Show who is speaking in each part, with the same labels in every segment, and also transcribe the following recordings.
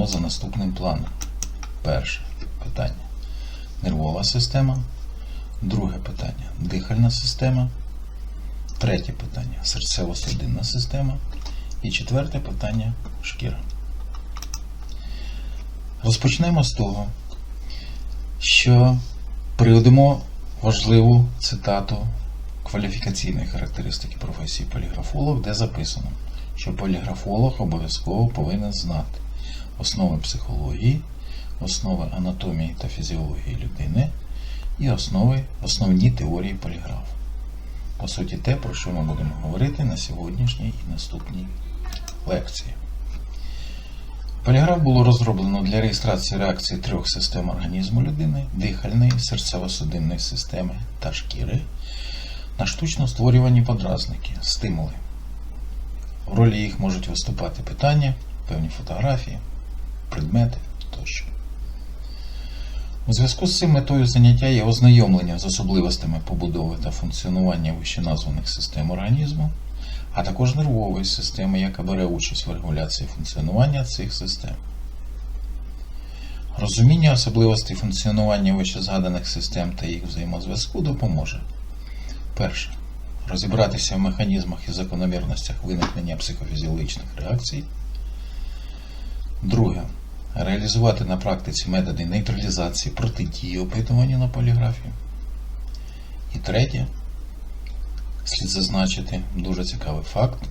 Speaker 1: йдемо за наступним планом. Перше питання нервова система. Друге питання дихальна система. Третє питання серцево-судинна система. І четверте питання шкіра. Розпочнемо з того, що приведемо важливу цитату кваліфікаційної характеристики професії поліграфолог, де записано, що поліграфолог обов'язково повинен знати основи психології, основи анатомії та фізіології людини і основи, основні теорії поліграфу. По суті, те, про що ми будемо говорити на сьогоднішній і наступній лекції. Поліграф було розроблено для реєстрації реакції трьох систем організму людини дихальної, серцево-судинної системи та шкіри на штучно створювані подразники, стимули. В ролі їх можуть виступати питання, певні фотографії, предмети тощо. У зв'язку з цим метою заняття є ознайомлення з особливостями побудови та функціонування вищеназваних систем організму, а також нервової системи, яка бере участь в регуляції функціонування цих систем. Розуміння особливостей функціонування вищезгаданих систем та їх взаємозв'язку допоможе. Перше. Розібратися в механізмах і закономірностях виникнення психофізіологічних реакцій. Друге. Реалізувати на практиці методи нейтралізації протидії опитуванню на поліграфі. І третє. Слід зазначити дуже цікавий факт,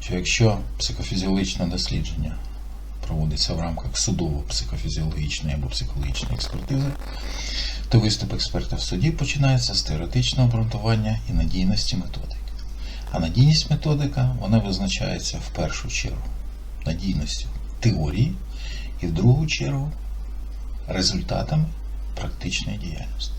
Speaker 1: що якщо психофізіологічне дослідження проводиться в рамках судово-психофізіологічної або психологічної експертизи, то виступ експерта в суді починається з теоретичного обґрунтування і надійності методики. А надійність методика вона визначається в першу чергу надійністю теорії і в другу чергу результатами практичної діяльності.